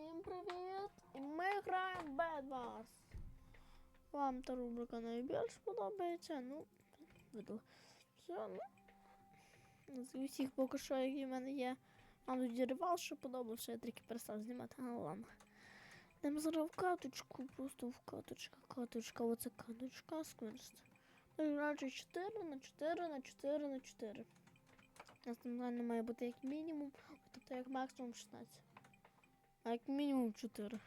Всім привіт! І ми граємо Bed Wars. Вам та рубрика найбільш подобається. Ну, видно. Все, ну. З усіх поки що, які в мене є. Вам тоді ревал, що подобався, я трохи перестав знімати, але ладно. Йдемо зараз каточку, просто в каточка, каточка, оце каточка, сквинст. Значить 4 на 4 на 4 на 4. У нас там має бути як мінімум, тобто як максимум 16. Як мінімум 4.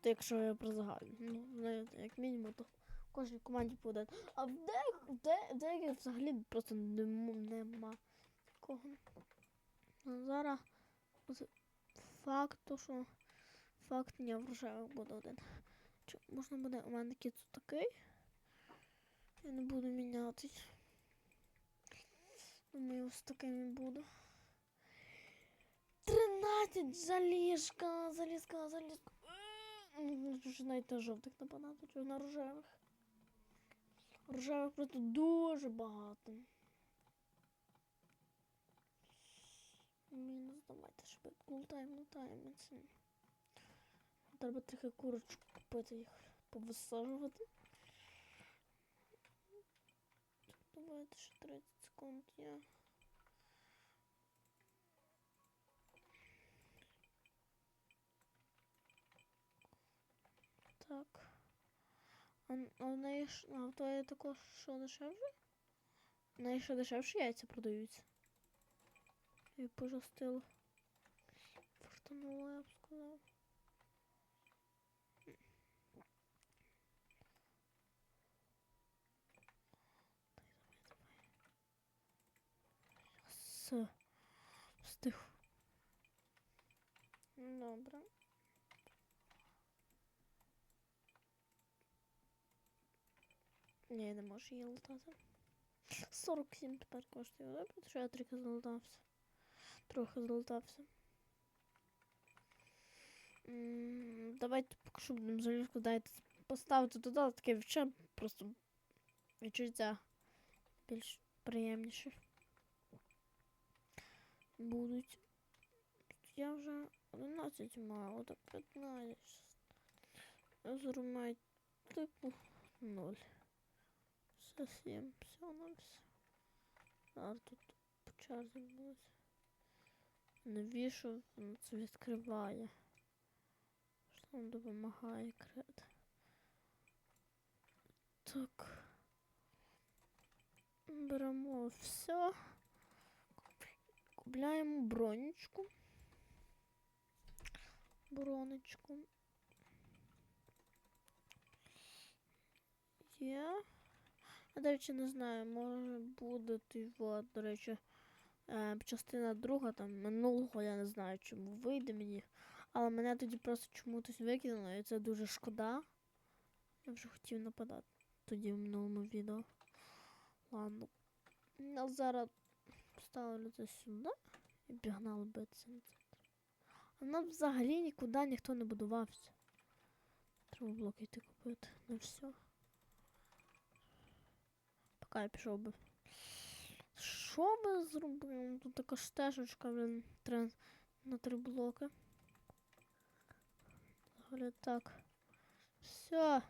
То якщо я про загальну. Ну, знаєте, як мінімум, то в кожній команді один. А в деяких, де, деяких взагалі просто нема, нема такого. А зараз факт, то, що факт не врожаю буде один. Чи можна буде у мене кіт такий? Я не буду міняти. Думаю, ось таким і буду. 13 заліжка, залізка, залізка. Вже навіть на жовтих нападати, чого на рожевих. Рожевих просто дуже багато. Мінус, давайте швидко. Лутаємо, лутаємо це. Треба трохи курочку купити їх, повисаджувати. Давайте ще 30 секунд я. Так. А, в неї. А в твоєї також що дешевше? В неї що дешевше яйця продаються. І пожастило. Фортануло, я б сказав. С. Встиг. Добре. Ні, не можу її лутати. 47 тепер коштує, добре, що я трохи залутався. Трохи залутався. Давайте поки що будемо залізку дайте поставити туди таке просто відчуття більш приємніше. Будуть. Я вже 11 маю, так 15. Я зараз маю типу 0. Совсем все на все. А тут черзі буде. Навіщо воно це відкриває? Що нам допомагає кред? Так. Беремо все. Купляємо бронечку. Бронечку. Є. Я, до речі, не знаю, може буде ти, от, до речі, е, частина друга, там, минулого, я не знаю, чому вийде мені. Але мене тоді просто чомусь викинуло, і це дуже шкода. Я вже хотів нападати тоді в минулому відео. Ладно. Я зараз ставлю це сюди і пігнали битися. А нам взагалі нікуди ніхто не будувався. Треба блоки йти купити. На все. Я пішов би. Що би зробив? Тут така стежечка, блін, три, на три блоки. Взагалі так. Все.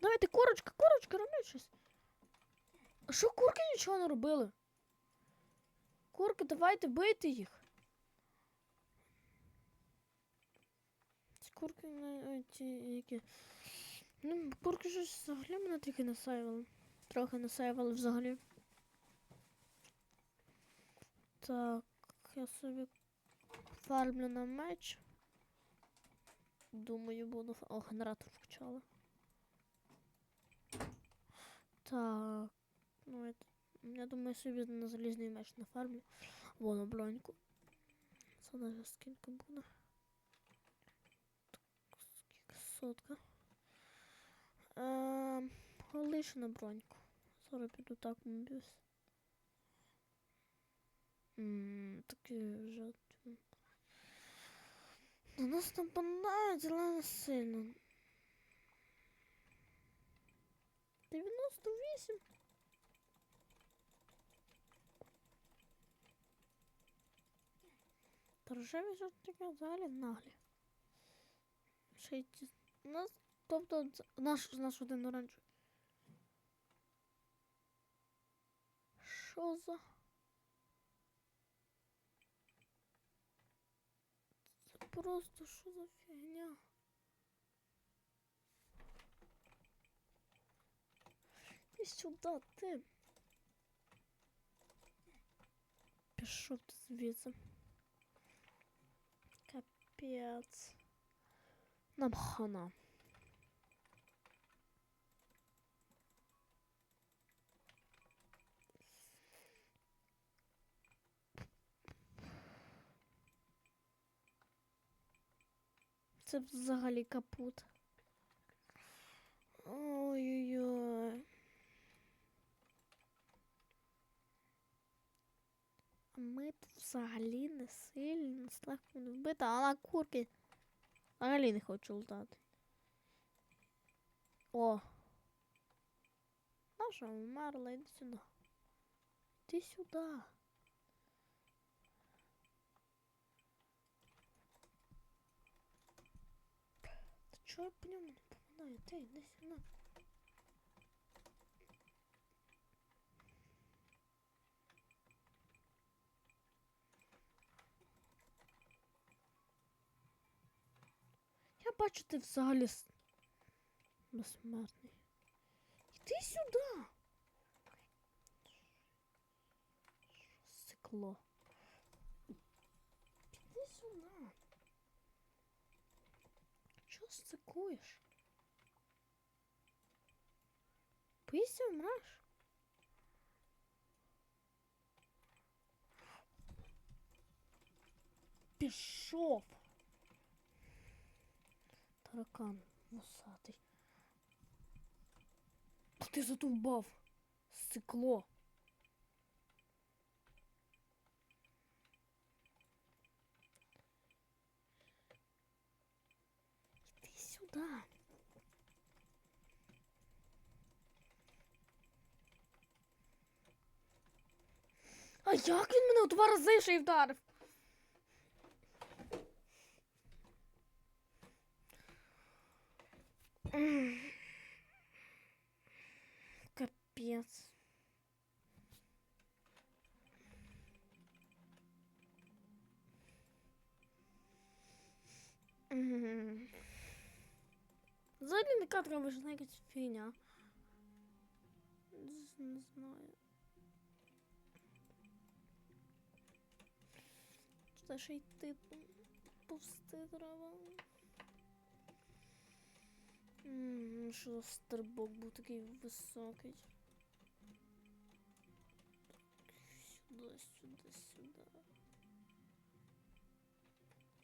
Давайте, курочка, курочка, робіть щось. А що курки нічого не робили? Курки, давайте бийте їх. Курки не ті які. Ну, курки щось взагалі мене трохи насаювали. Трохи насаювали взагалі. Так, я собі фармлю на меч. Думаю, буду. О, генератор включала. Так. Ну, это... Я думаю, собі на залізний меч на фармлю. Вон броньку. Це навіть скільки буде. сотка. Ем, лише на броньку. Зараз піду так мобіс. Ммм, такі вже. тю. На нас нападають, але не сильно. 98. Та рожеві жовтики взагалі наглі. Ще й ті... у нас, тобто це- наш, наш один оранжевий. Що за? Це просто що за фігня? Ти сюди, ти. Пішов ти звідси. Капець. Нам. Це взагалі капут. Ой-ой-ой. Ми тут взагалі не сильні, нас легко не вбити, а на курки взагалі не хочу лутати. О! Наша вмерла, іди сюди. Іди сюди. Та чого я по ньому не попадаю? Ти, йди сюди. Бачу, ти взагалі безсмертний. Іди сюди. Сикло. Іди сюди. Чого сикуєш? Боїшся вмреш? Пішов. Таракан вусатий. Та Ти затумбав. Сикло. Іди сюди. А як він мене у два рази ще й вдарив? Капец. М. Взагалі не катка вийшла якась фігня. Не знаю. Це ще йти повсти треба. Що за стрибок був такий високий.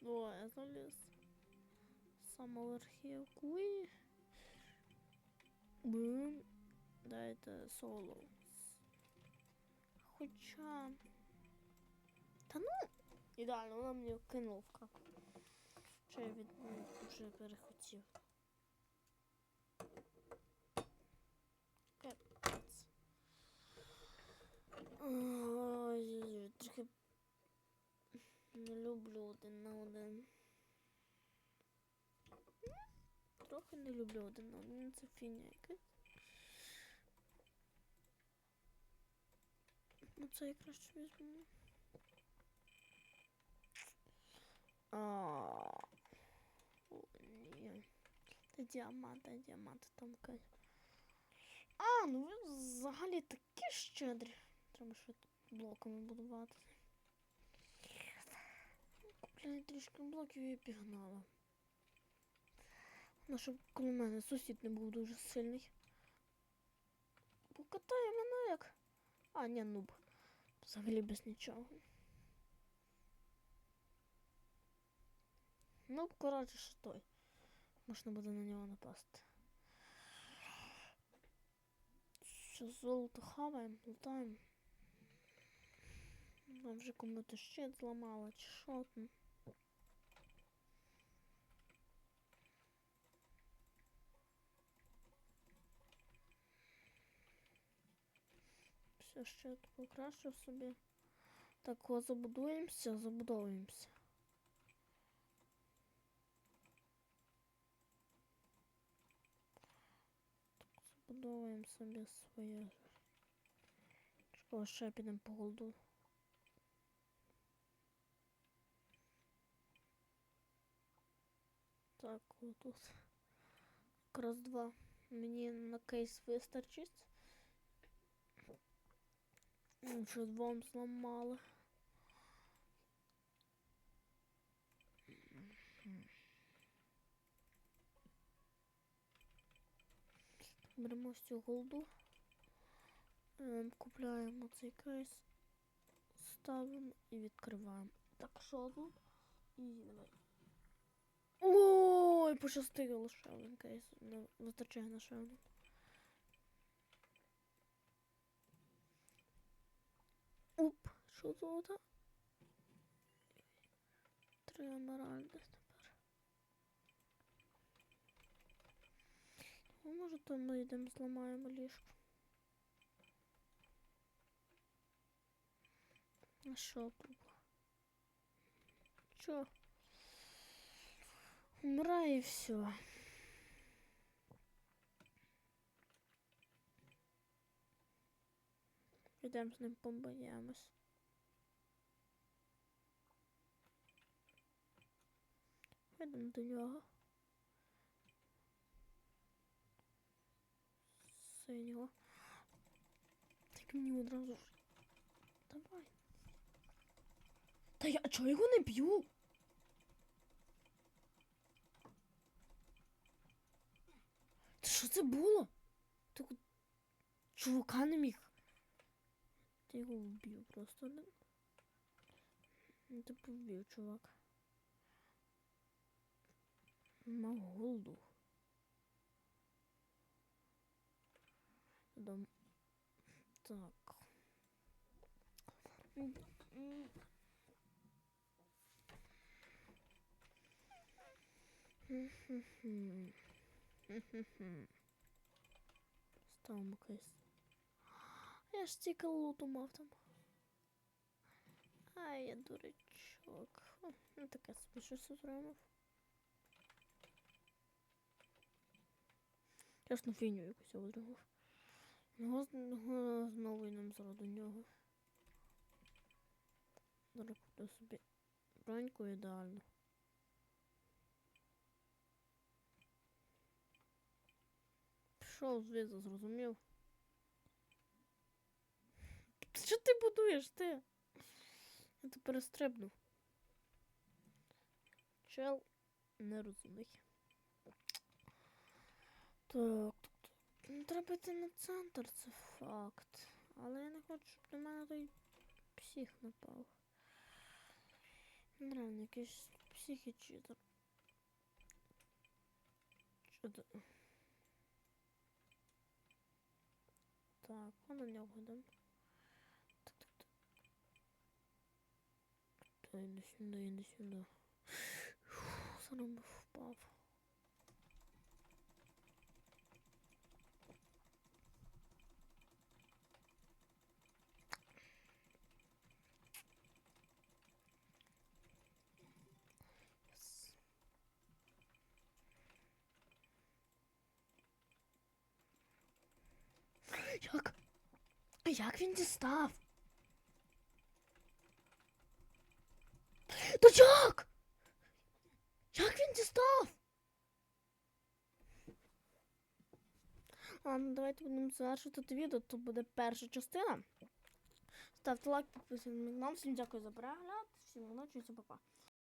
О, я заліз. Саме верхівку і... Бум. Дайте соло. Хоча... Та ну! Ідеально, вона мені кинула в каку. Що я від ну, вже перехотів. Капець. Ой, трохи не люблю один на один. Трохи не люблю один на один. Це фігня якась. Ну це я краще візьму. А, ні. Та діамант, та діамант там кай. А, ну ви взагалі такі щедрі. Треба ще блоками будувати. Купляю трішки блоків і пігнала. Ну, щоб коло мене сусід не був дуже сильний. Покатає мене як. А, ні, нуб. Взагалі без нічого. Ну, коротше, що той. Можна буде на нього напасти. Що золото хаваємо, лутаємо. Там вже кому-то щит зламала, чи що там. Все ще тут покращив собі. Так, о, забудуємося, забудовуємося. Так, забудовуємо собі своє. Чекай, ще підемо по голду. Так, отут. Якраз два. Мені на кейс вистачить. Вже двом зламали. Беремо всю голду. Ем, Купляємо цей кейс. Ставимо і відкриваємо. Так, що тут? І давай. Ой, пощастило ще один кейс. Не вистачає на ще. Оп, що тут? Три емеральди тепер. Ну, може, то ми йдемо зламаємо ліжко. А що тут? Чо? Умирай і все. Підемо з ним побоємось. Підемо до нього. Синього. Так мені одразу ж. Давай. Та я чого його не б'ю? Та що це було? Так чувака не міг. Ти його вб'ю просто. Ну, Ти вбив, чувак. Мав голду. Дом. Так. М, м. Хм-хм-хм. Хм-хм-хм. Ставимо кейс. Я ж тільки луту мав там. Ай, я дурачок. Ну таке собі щось отримав. Чесно, фіню якусь я отримав. Його з- його знову йдемо зараз до нього. Зараз куплю собі броньку ідеальну. Пішов звідси, зрозумів. Що ти будуєш, ти? Я ти перестрибнув. Чел нерозумний. Так, так, так. Треба йти на центр, це факт. Але я не хочу, щоб на мене той псих напав. Реально, якийсь псих і читер. Читер. Так, а на нього йдемо. Так, так, так. Та йди сюди, йди сюди. Фух, Зараз би впав. Yes. Як? Як він дістав? Та як? Як він дістав? Ладно, давайте будемо завершувати це відео. Тут буде перша частина. Ставте лайк, підписуйтесь на канал. Всім дякую за перегляд. Всім удачі, всім па-па.